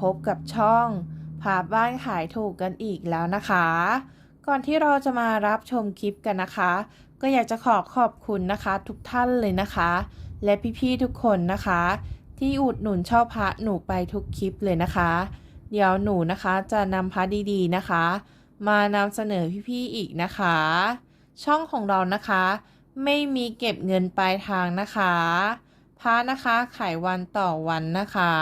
พบกับช่องพาพบ้านขายถูกกันอีกแล้วนะคะ ก่อนที่เราจะมารับชมคลิปกันนะคะ ก็อยากจะขอขอบคุณนะคะ ทุกท่านเลยนะคะ และพี่ๆทุกคนนะคะ ที่อุดหนุนชอบพระหนูไปทุกคลิปเลยนะคะ เดี๋ยวหนูนะคะจะนำพระดีๆนะคะ มานำเสนอพี่ๆอีกนะคะ ช่องของเรานะคะ ไม่มีเก็บเงินปลายทางนะคะพระนะคะขายวันต่อวันนะคะ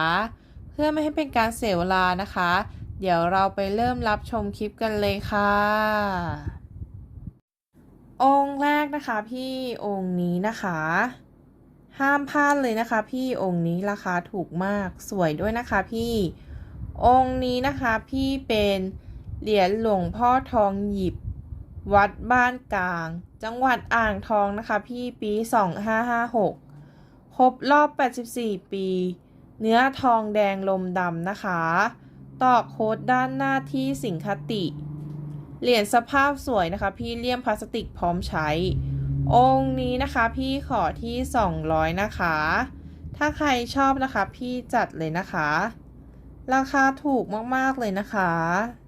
เพื่อไม่ให้เป็นการเสียเวลานะคะ เดี๋ยวเราไปเริ่มรับชมคลิปกันเลยค่ะ องค์แรกนะคะพี่องค์นี้นะคะ ห้ามพลาดเลยนะคะ พี่องค์นี้ราคาถูกมากสวยด้วยนะคะพี่องค์นี้นะคะพี่เป็นเหรียญหลวงพ่อทองหยิบ วัดบ้านกลาง จังหวัดอ่างทองนะคะ พี่ปี 2556 ครบรอบ 84 ปี เนื้อทองแดงลมดำนะคะ ตอกโค้ดด้านหน้าที่สิงคติ เหรียญสภาพสวยนะคะ พี่เลี่ยมพลาสติกพร้อมใช้ องค์นี้นะคะพี่ขอที่ 200 นะคะ ถ้าใครชอบนะคะพี่จัดเลยนะคะ ราคาถูกมากๆเลยนะคะ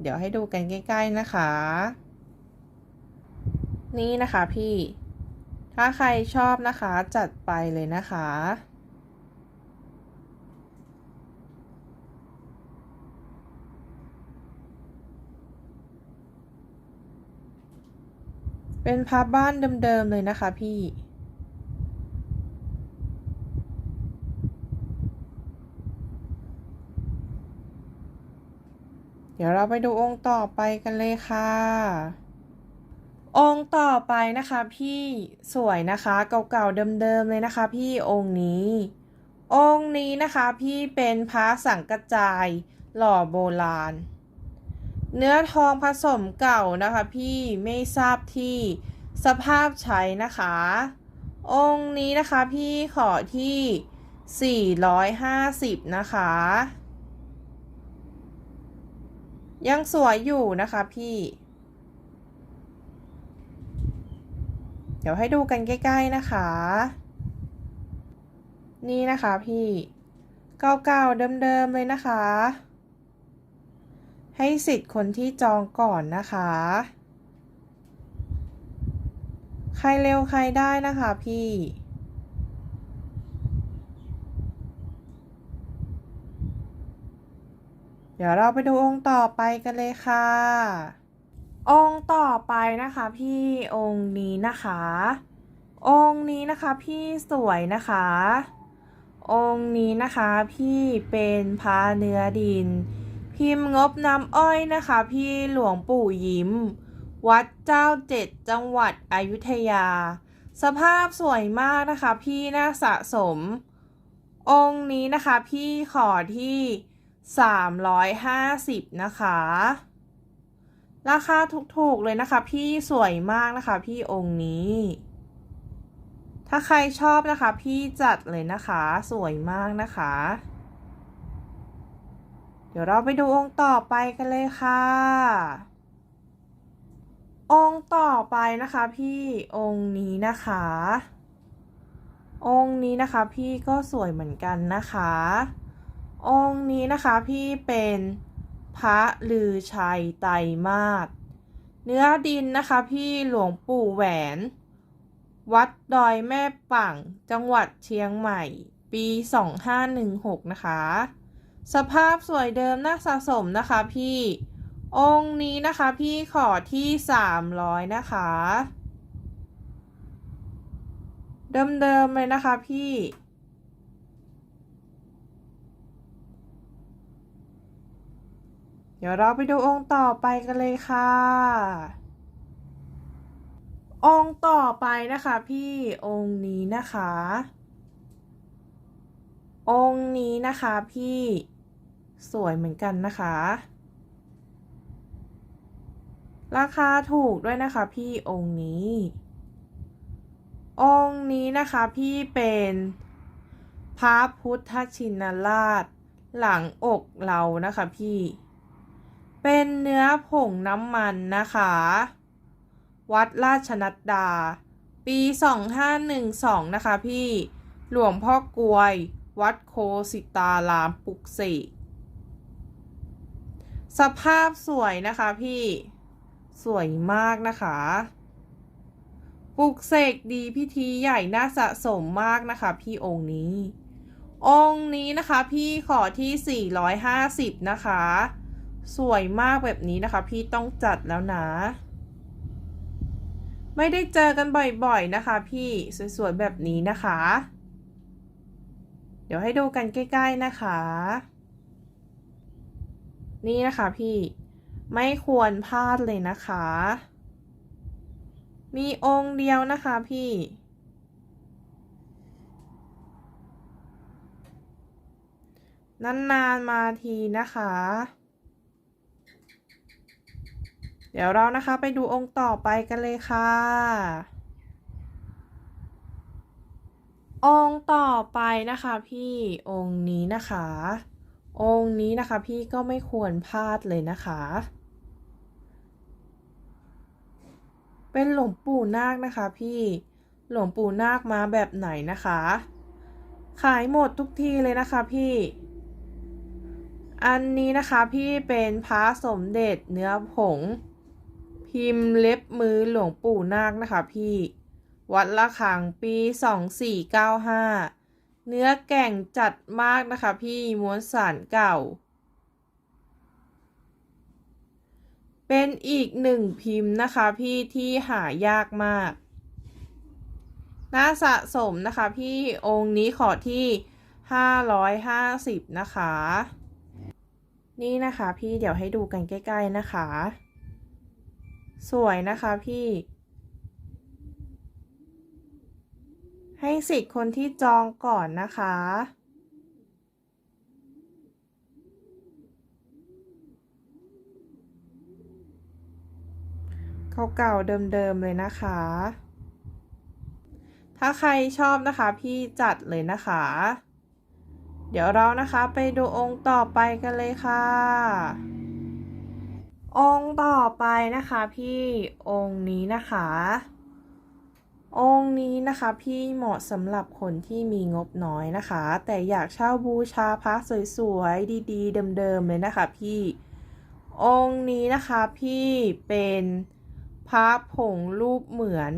เดี๋ยวให้ดูกันใกล้ ๆนะคะ นี่นะคะพี่ ถ้าใครชอบนะคะจัดไปเลยนะคะ เป็นพับบ้านเดิมๆเลยนะคะพี่ เดี๋ยวเราไปดูองค์ต่อไปกันเลยค่ะ องค์ต่อไปนะคะพี่สวยนะคะเก่าๆเดิมๆเลยนะคะ พี่องค์นี้ องค์นี้นะคะพี่เป็นพระสังกระจายหล่อโบราณ เนื้อทองผสมเก่านะคะ พี่ไม่ทราบที่สภาพใช้นะคะ องค์นี้นะคะพี่ขอที่ 450 นะคะ ยังสวยอยู่นะคะพี่ เดี๋ยวให้ดูกันใกล้ ๆ นะคะ นี่นะคะพี่เก่าๆเดิมๆเลยนะคะ ให้สิทธิ์คนที่จองก่อนนะคะ ใครเร็วใครได้นะคะพี่เดี๋ยวเราไปดูองค์ต่อไปกันเลยค่ะ องค์ต่อไปนะคะ พี่องค์นี้นะคะ องค์นี้นะคะพี่สวยนะคะ องค์นี้นะคะพี่เป็นพระเนื้อดิน พิมพ์งบน้ำอ้อยนะคะ พี่หลวงปู่ยิ้ม วัดเจ้าเจ็ดจังหวัดอยุธยา สภาพสวยมากนะคะ พี่น่าสะสม องค์นี้นะคะ พี่ขอที่ 350 นะคะ ราคาถูกๆเลยนะคะ พี่สวยมากนะคะ พี่องค์นี้ ถ้าใครชอบนะคะ พี่จัดเลยนะคะ สวยมากนะคะ ดี๋ยวเราไปดูองค์ต่อไปกันเลยค่ะ องค์ต่อไปนะคะพี่องค์นี้นะคะ องค์นี้นะคะพี่ก็สวยเหมือนกันนะคะ องค์นี้นะคะพี่เป็นพระลือชัยไตรมาสเนื้อดินนะคะพี่หลวงปู่แหวน วัดดอยแม่ปังจังหวัดเชียงใหม่ ปี 2516 นะคะ สภาพสวยเดิมน่าสะสมนะคะพี่ องค์นี้นะคะพี่ขอที่300นะคะ เดิมๆเลยนะคะพี่เดี๋ยวเราไปดูองค์ต่อไปกันเลยค่ะ องค์ต่อไปนะคะพี่องค์นี้นะคะ องค์นี้นะคะพี่ สวยเหมือนกันนะคะ ราคาถูกด้วยนะคะพี่องค์นี้ องค์นี้นะคะพี่เป็นพระพุทธชินราช หลังอกเรานะคะพี่ เป็นเนื้อผงน้ำมันนะคะ วัดราชนัดดา ปี 2512 นะคะพี่ หลวงพ่อกลวย วัดโคสิตารามปุกเสก สภาพสวยนะคะพี่สวยมากนะคะปลุกเสกดีพิธีใหญ่น่าสะสมมากนะคะ พี่องค์นี้ องค์นี้นะคะพี่ขอที่ 450 นะคะ สวยมากแบบนี้นะคะ พี่ต้องจัดแล้วนะ ไม่ได้เจอกันบ่อยๆนะคะ พี่สวยๆแบบนี้นะคะ เดี๋ยวให้ดูกันใกล้ ๆนะคะ นี่นะคะพี่ไม่ควรพลาดเลยนะคะ มีองค์เดียวนะคะพี่ นานๆมาทีนะคะ เดี๋ยวเรานะคะไปดูองค์ต่อไปกันเลยค่ะ องค์ต่อไปนะคะพี่องค์นี้นะคะ องค์นี้นะคะพี่ก็ไม่ควรพลาดเลยนะคะ เป็นหลวงปู่นาคนะคะพี่หลวงปู่นาคมาแบบไหนนะคะ ขายหมดทุกทีเลยนะคะพี่ อันนี้นะคะพี่เป็นพระสมเด็จเนื้อผง พิมพ์เล็บมือหลวงปู่นาคนะคะพี่ วัดละขังปี2495เก้าห้า เนื้อแก่งจัดมากนะคะพี่ม้วนสารเก่า เป็นอีกหนึ่งพิมพ์นะคะพี่ที่หายากมาก น่าสะสมนะคะพี่องค์นี้ขอที่550นะคะ นี่นะคะพี่เดี๋ยวให้ดูกันใกล้ ๆนะคะ สวยนะคะพี่ ให้สิทธิ์คนที่จองก่อนนะคะ เก่าๆเดิมๆเลยนะคะ ถ้าใครชอบนะคะพี่จัดเลยนะคะ เดี๋ยวเรานะคะไปดูองค์ต่อไปกันเลยค่ะ องค์ต่อไปนะคะพี่องค์นี้นะคะ องค์นี้นะคะพี่เหมาะสำหรับคนที่มีงบน้อยนะคะ แต่อยากเช่าบูชาพระสวยๆ ดีๆ เดิมๆเลยนะคะพี่ องค์นี้นะคะพี่เป็นพระผงรูปเหมือน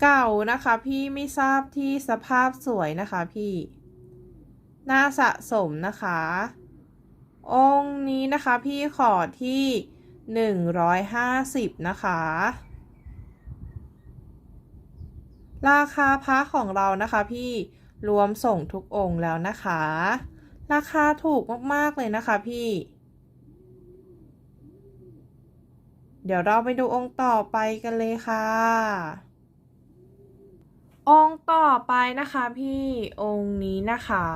เก่านะคะพี่ไม่ทราบที่สภาพสวยนะคะพี่ น่าสะสมนะคะ องค์นี้นะคะพี่ขอที่ 150 นะคะ ราคาพระของเรานะคะพี่รวมส่งทุกองค์แล้วนะคะ ราคาถูกมาก ๆ เลยนะคะพี่ เดี๋ยวเราไปดูองค์ต่อไปกันเลยค่ะ องค์ต่อไปนะคะพี่องค์นี้นะคะ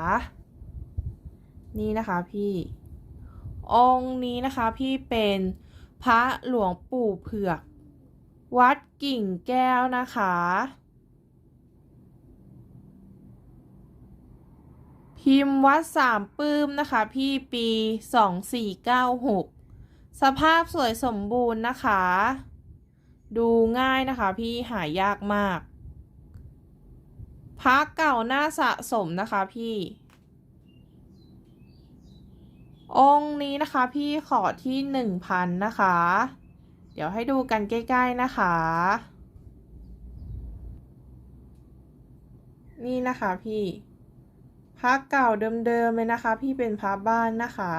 นี่นะคะพี่ องค์นี้นะคะพี่เป็นพระหลวงปู่เผือก วัดกิ่งแก้วนะคะ พิมพ์วัดสามปื้มนะคะ พี่ปี2496สภาพสวยสมบูรณ์นะคะ ดูง่ายนะคะ พี่หายากมากพระเก่าหน่าสะสมนะคะพี่ องค์นี้นะคะพี่ขอที่หนึ่งพันนะคะ เดี๋ยวให้ดูกันใกล้ๆนะคะ นี่นะคะพี่ พระเก่าเดิมๆเลยนะคะ พี่เป็นพระบ้านนะคะ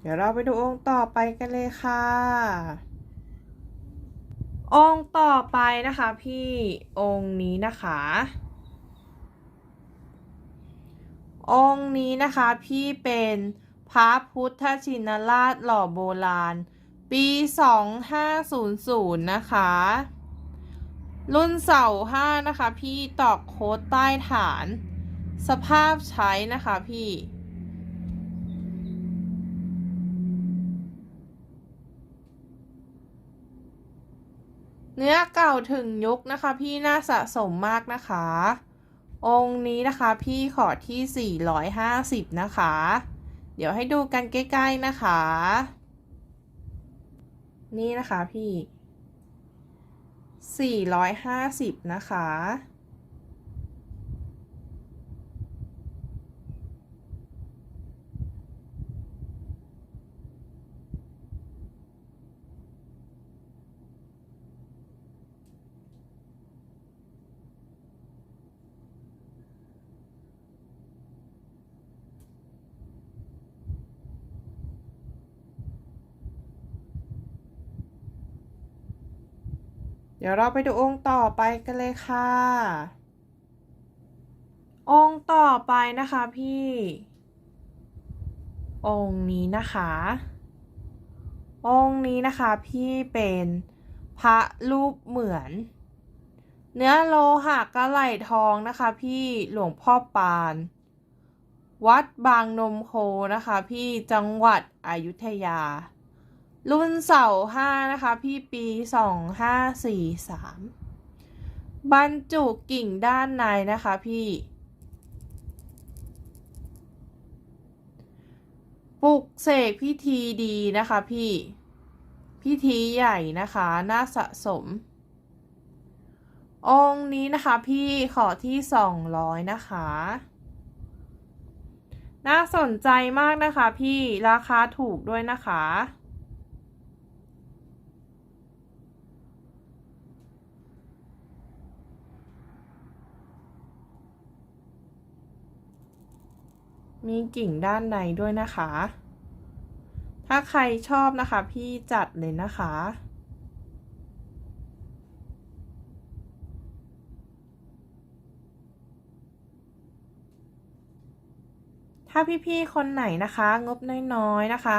เดี๋ยวเราไปดูองค์ต่อไปกันเลยค่ะ องค์ต่อไปนะคะพี่องค์นี้นะคะ องค์นี้นะคะพี่เป็นพระพุทธชินราชหล่อโบราณ ปี 2500 นะคะ รุ่นเสาห้านะคะ พี่ตอกโค้ดใต้ฐาน สภาพใช้นะคะพี่ เนื้อเก่าถึงยุคนะคะ พี่น่าสะสมมากนะคะ องค์นี้นะคะพี่ขอที่ 450 นะคะ เดี๋ยวให้ดูกันใกล้ ๆนะคะ นี่นะคะพี่ 450 นะคะ เดี๋ยวเราไปดูองค์ต่อไปกันเลยค่ะ องค์ต่อไปนะคะพี่ องค์นี้นะคะ องค์นี้นะคะพี่เป็นพระรูปเหมือน เนื้อโลหะกระไหลทองนะคะ พี่หลวงพ่อปาน วัดบางนมโคนะคะ พี่จังหวัดอยุธยา รุ่นเสาห้านะคะ พี่ปีสองห้าสี่สามบรรจุกิ่งด้านในนะคะพี่ปลุกเสกพิธีดีนะคะพี่ พิธีใหญ่นะคะ น่าสะสม องค์นี้นะคะพี่ขอที่สองร้อยนะคะ น่าสนใจมากนะคะพี่ราคาถูกด้วยนะคะ มีกิ่งด้านในด้วยนะคะ ถ้าใครชอบนะคะ พี่จัดเลยนะคะ ถ้าพี่ๆคนไหนนะคะ งบน้อยๆนะคะ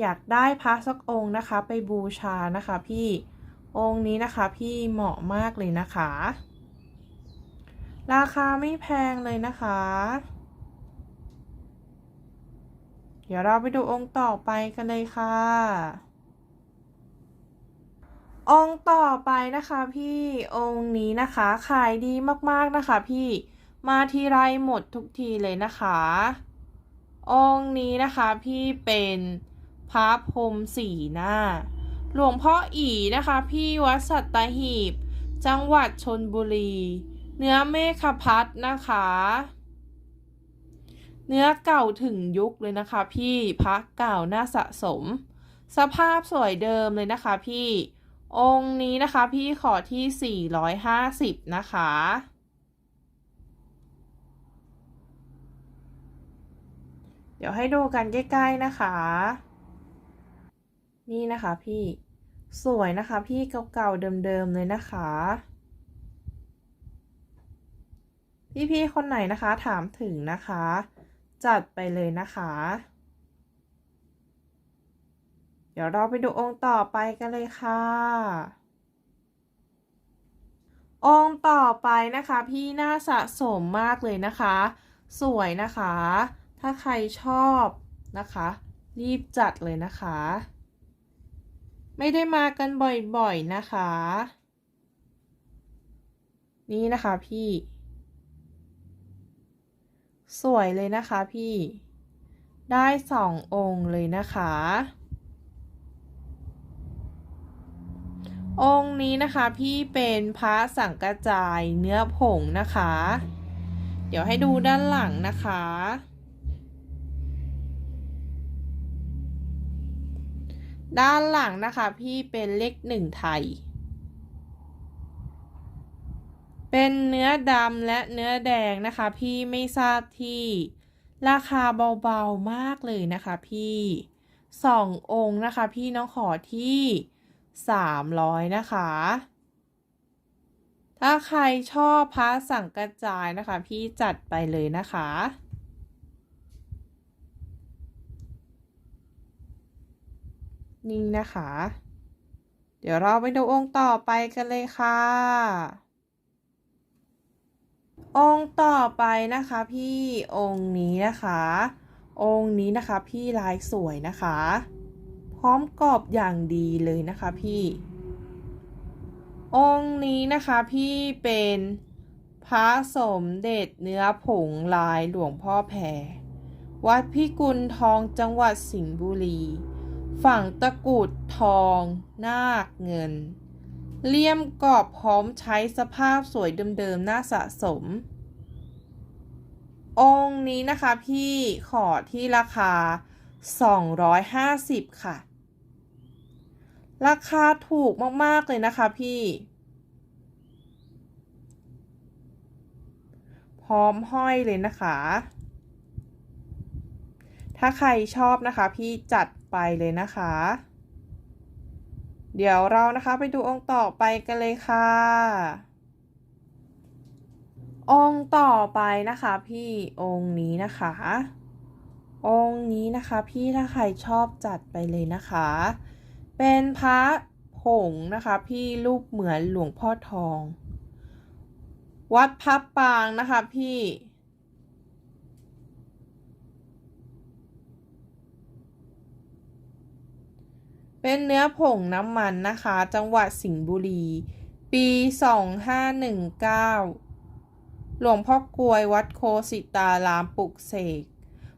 อยากได้พระสักองค์นะคะ ไปบูชานะคะพี่องค์นี้นะคะพี่เหมาะมากเลยนะคะ ราคาไม่แพงเลยนะคะ ดี๋ยวเราไปดูองค์ต่อไปกันเลยค่ะ องค์ต่อไปนะคะพี่องค์นี้นะคะขายดีมากๆนะคะ พี่มาทีไรหมดทุกทีเลยนะคะ องค์นี้นะคะพี่เป็นพระพรมสีหน้า หลวงพ่ออีนะคะ พี่วัดสัตหีบ จังหวัดชนบุรี เนื้อเมฆพัดนะคะ เนื้อเก่าถึงยุคเลยนะคะ พี่พระเก่าน่าสะสม สภาพสวยเดิมเลยนะคะ พี่ องค์นี้นะคะ พี่ขอที่ 450 นะคะเดี๋ยวให้ดูกันใกล้ๆนะคะ นี่นะคะพี่สวยนะคะ พี่เก่าๆเดิมๆเลยนะคะ พี่ๆคนไหนนะคะถามถึงนะคะ จัดไปเลยนะคะ เดี๋ยวเราไปดูองค์ต่อไปกันเลยค่ะ องค์ต่อไปนะคะ พี่น่าสะสมมากเลยนะคะ สวยนะคะ ถ้าใครชอบนะคะ รีบจัดเลยนะคะ ไม่ได้มากันบ่อยๆนะคะ นี่นะคะพี่ สวยเลยนะคะพี่ ได้สององค์เลยนะคะ องค์นี้นะคะพี่เป็นพระสังกระจายเนื้อผงนะคะ เดี๋ยวให้ดูด้านหลังนะคะ ด้านหลังนะคะพี่เป็นเลขหนึ่งไทย เป็นเนื้อดำและเนื้อแดงนะคะ พี่ไม่ทราบที่ราคาเบาๆมากเลยนะคะพี่สององค์นะคะ พี่น้องขอที่สามร้อยนะคะ ถ้าใครชอบพระสั่งกระจายนะคะ พี่จัดไปเลยนะคะนี่นะคะ เดี๋ยวเราไปดูองค์ต่อไปกันเลยค่ะ องค์ต่อไปนะคะ พี่องค์นี้นะคะ องค์นี้นะคะ พี่ลายสวยนะคะ พร้อมกรอบอย่างดีเลยนะคะพี่ องค์นี้นะคะพี่เป็นพระสมเด็จเนื้อผงลายหลวงพ่อแพรวัดพิกุลทองจังหวัดสิงห์บุรี ฝั่งตะกรุดทอง นาคเงิน เลี่ยมกรอบพร้อมใช้สภาพสวยเดิมๆน่าสะสม องค์นี้นะคะพี่ขอที่ราคา 250 ค่ะ ราคาถูกมากๆเลยนะคะพี่ พร้อมห้อยเลยนะคะ ถ้าใครชอบนะคะพี่จัดไปเลยนะคะ เดี๋ยวเรานะคะไปดูองค์ต่อไปกันเลยค่ะ องค์ต่อไปนะคะพี่องค์นี้นะคะ องค์นี้นะคะพี่ถ้าใครชอบจัดไปเลยนะคะ เป็นพระผงนะคะพี่รูปเหมือนหลวงพ่อทอง วัดพับปางนะคะพี่ เป็นเนื้อผงน้ำมันนะคะ จังหวัดสิงห์บุรี ปี 2519 หลวงพ่อกลวยวัดโคสิตารามปลุกเสก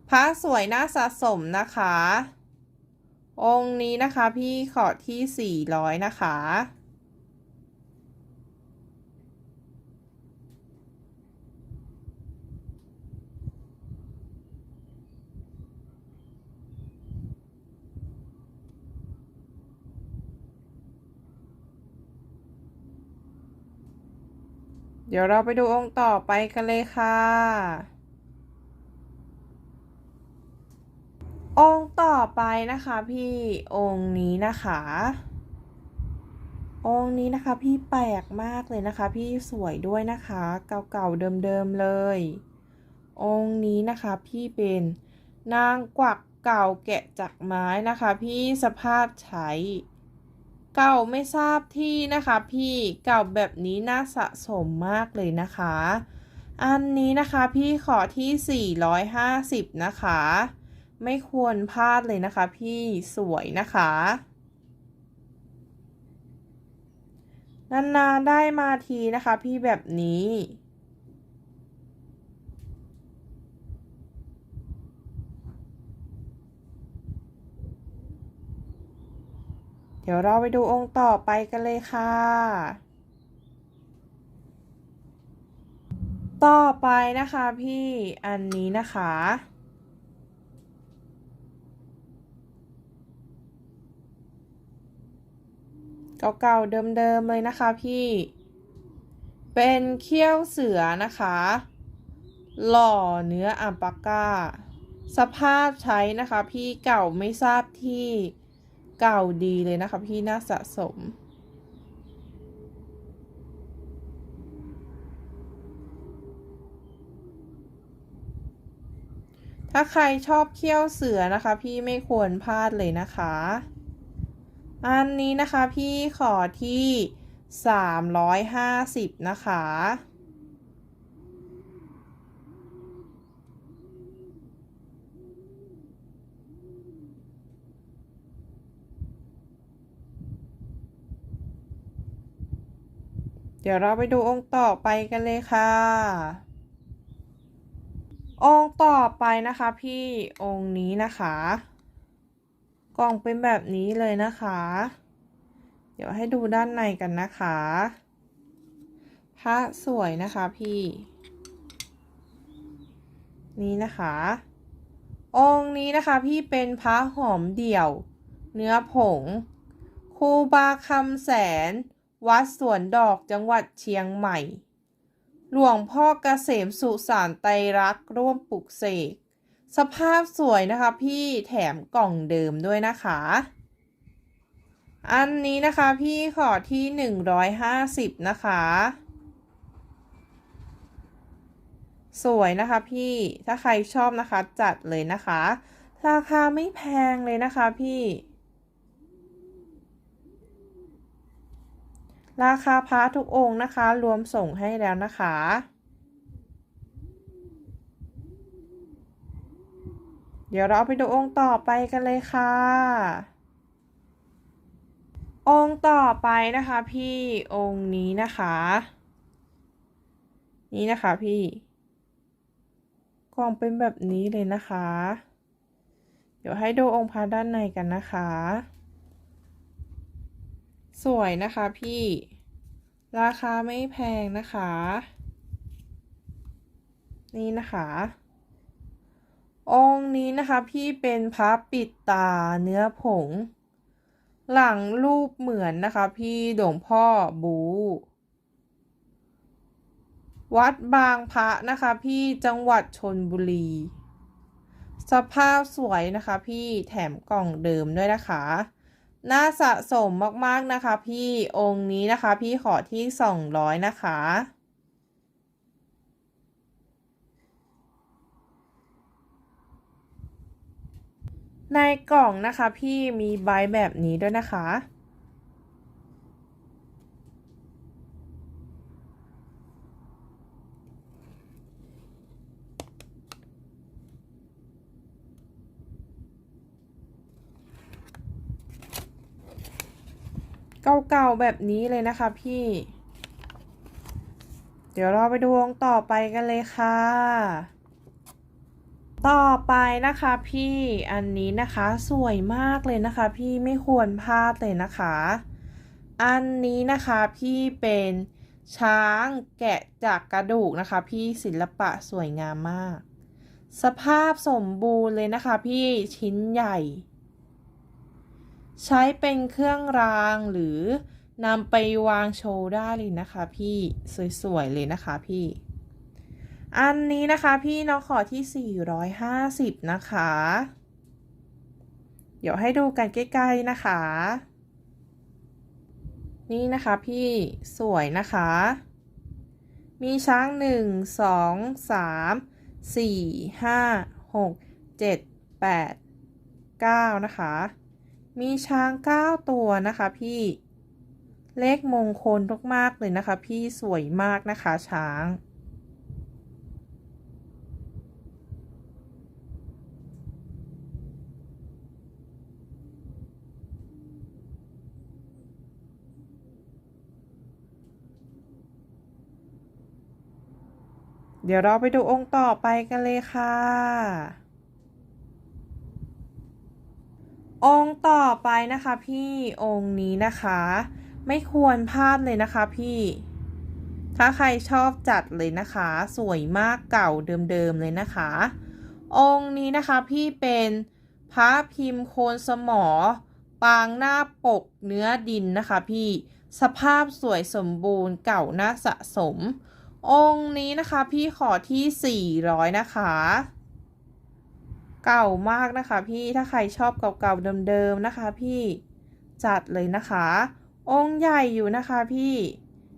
พระสวยน่าสะสมนะคะ องค์นี้นะคะพี่ขอที่ 400 นะคะ เดี๋ยวเราไปดูองค์ต่อไปกันเลยค่ะ องค์ต่อไปนะคะพี่องค์นี้นะคะ องค์นี้นะคะพี่แปลกมากเลยนะคะ พี่สวยด้วยนะคะ เก่าๆเดิมๆเลย องค์นี้นะคะพี่เป็นนางกวักเก่าแกะจากไม้นะคะ พี่สภาพใช้ เก่าไม่ทราบที่นะคะพี่เก่าแบบนี้น่าสะสมมากเลยนะคะ อันนี้นะคะพี่ขอที่ 450 นะคะ ไม่ควรพลาดเลยนะคะพี่สวยนะคะนานๆได้มาทีนะคะพี่แบบนี้ เดี๋ยวเราไปดูองค์ต่อไปกันเลยค่ะ ต่อไปนะคะพี่อันนี้นะคะ เก่าๆเดิมๆเลยนะคะพี่ เป็นเขี้ยวเสือนะคะ หล่อเนื้ออัมปาก้า สภาพใช้นะคะพี่เก่าไม่ทราบที่ เก่าดีเลยนะคะพี่น่าสะสม ถ้าใครชอบเขี้ยวเสือนะคะ พี่ไม่ควรพลาดเลยนะคะ อันนี้นะคะพี่ขอที่ 350 นะคะ เดี๋ยวเราไปดูองค์ต่อไปกันเลยค่ะ องค์ต่อไปนะคะพี่องค์นี้นะคะ กล่องเป็นแบบนี้เลยนะคะ เดี๋ยวให้ดูด้านในกันนะคะพระสวยนะคะพี่ นี่นะคะ องค์นี้นะคะพี่เป็นพระหอมเดี่ยว เนื้อผงครูบาคำแสน วัดสวนดอกจังหวัดเชียงใหม่ หลวงพ่อเกษมสุสานไตรรักร่วมปลุกเสก สภาพสวยนะคะพี่แถมกล่องเดิมด้วยนะคะ อันนี้นะคะพี่ขอที่150นะคะ สวยนะคะพี่ถ้าใครชอบนะคะจัดเลยนะคะ ราคาไม่แพงเลยนะคะพี่ ราคาพระทุกองค์นะคะ รวมส่งให้แล้วนะคะ เดี๋ยวเราไปดูองค์ต่อไปกันเลยค่ะ องค์ต่อไปนะคะพี่องค์นี้นะคะ นี่นะคะพี่กล่องเป็นแบบนี้เลยนะคะ เดี๋ยวให้ดูองค์พระด้านในกันนะคะ สวยนะคะพี่ ราคาไม่แพงนะคะ นี่นะคะ องค์นี้นะคะพี่เป็นพระปิดตาเนื้อผง หลังรูปเหมือนนะคะพี่หลวงพ่อบู วัดบางพระนะคะพี่จังหวัดชนบุรี สภาพสวยนะคะพี่แถมกล่องเดิมด้วยนะคะ น่าสะสมมากๆนะคะพี่องค์นี้นะคะ พี่ขอที่สองร้อยนะคะ ในกล่องนะคะพี่มีใบแบบนี้ด้วยนะคะ เก่าๆแบบนี้เลยนะคะพี่ เดี๋ยวเราไปดูวงต่อไปกันเลยค่ะ ต่อไปนะคะพี่อันนี้นะคะสวยมากเลยนะคะพี่ไม่ควรพลาดเลยนะคะ อันนี้นะคะพี่เป็นช้างแกะจากกระดูกนะคะ พี่ศิลปะสวยงามมาก สภาพสมบูรณ์เลยนะคะ พี่ชิ้นใหญ่ ใช้เป็นเครื่องรางหรือนำไปวางโชว์ได้เลยนะคะพี่สวยๆเลยนะคะพี่ อันนี้นะคะพี่น้องขอที่ 450 นะคะ เดี๋ยวให้ดูกันใกล้ๆนะคะ นี่นะคะพี่สวยนะคะ มีช้าง 1 2 3 4 5 6 7 8 9 นะคะ มีช้าง9ตัวนะคะพี่ เลขมงคลมากๆเลยนะคะ พี่สวยมากนะคะช้าง เดี๋ยวเราไปดูองค์ต่อไปกันเลยค่ะ องค์ต่อไปนะคะพี่องค์นี้นะคะ ไม่ควรพลาดเลยนะคะพี่ ถ้าใครชอบจัดเลยนะคะ สวยมากเก่าเดิมๆเลยนะคะ องค์นี้นะคะพี่เป็นพระพิมพ์โคนสมอ ปางหน้าปกเนื้อดินนะคะพี่สภาพสวยสมบูรณ์เก่าน่าสะสม องค์นี้นะคะพี่ขอที่ 400 นะคะ เก่ามากนะคะ พี่ถ้าใครชอบเก่าๆเดิมๆนะคะ พี่จัดเลยนะคะ องค์ใหญ่อยู่นะคะพี่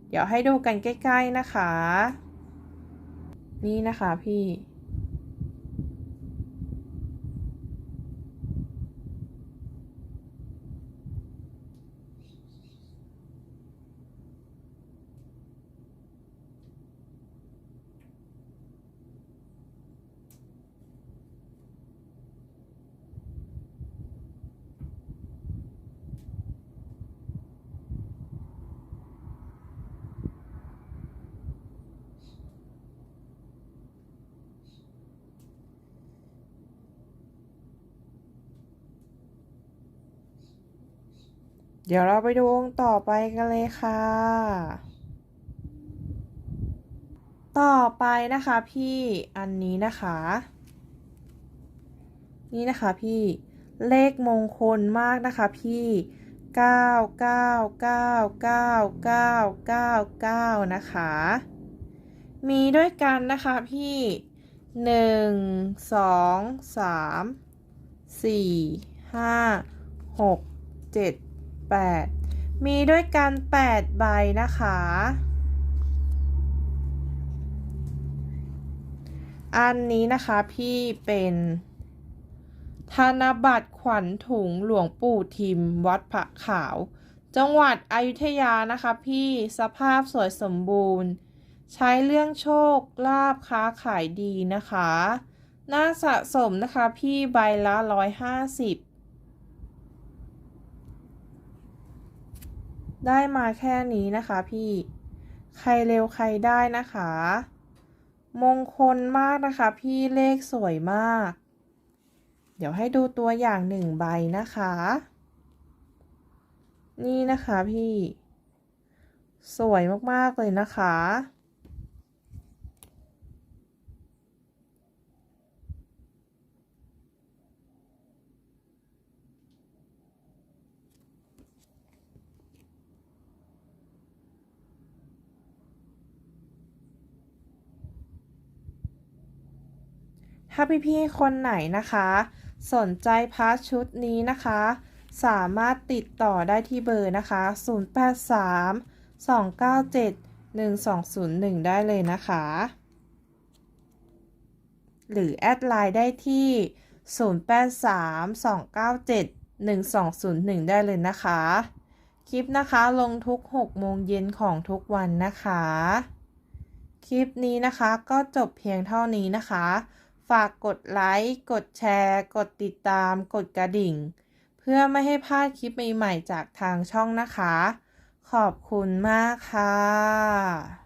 เดี๋ยวให้ดูกันใกล้ ๆนะคะ นี่นะคะพี่ เดี๋ยวเราไปดูองค์ต่อไปกันเลยค่ะ ต่อไปนะคะพี่อันนี้นะคะ นี่นะคะพี่เลขมงคลมากนะคะพี่เก้าเก้าเก้าเก้าเก้าเก้าเก้านะคะ มีด้วยกันนะคะพี่หนึ่งสองสามสี่ห้าหกเจ็ด แปดมีด้วยกันแปดใบนะคะ อันนี้นะคะพี่เป็นธนบัตรขวัญถุงหลวงปู่ทิม วัดพระขาว จังหวัดอยุธยานะคะพี่สภาพสวยสมบูรณ์ ใช้เรื่องโชคลาภค้าขายดีนะคะ น่าสะสมนะคะพี่ใบละร้อยห้าสิบ ได้มาแค่นี้นะคะพี่ ใครเร็วใครได้นะคะ มงคลมากนะคะ พี่เลขสวยมาก เดี๋ยวให้ดูตัวอย่างหนึ่งใบนะคะ นี่นะคะพี่ สวยมาก ๆ เลยนะคะ ถ้าพี่ๆคนไหนนะคะ สนใจพาร์ทชุดนี้นะคะ สามารถติดต่อได้ที่เบอร์นะคะ 083 297 1201 ได้เลยนะคะ หรือ แอดไลน์ได้ที่ 083 297 1201 ได้เลยนะคะ คลิปนะคะลงทุก 6 โมงเย็นของทุกวันนะคะ คลิปนี้นะคะก็จบเพียงเท่านี้นะคะ ฝากกดไลค์ กดแชร์ กดติดตาม กดกระดิ่ง เพื่อไม่ให้พลาดคลิปใหม่ๆจากทางช่องนะคะ ขอบคุณมากค่ะ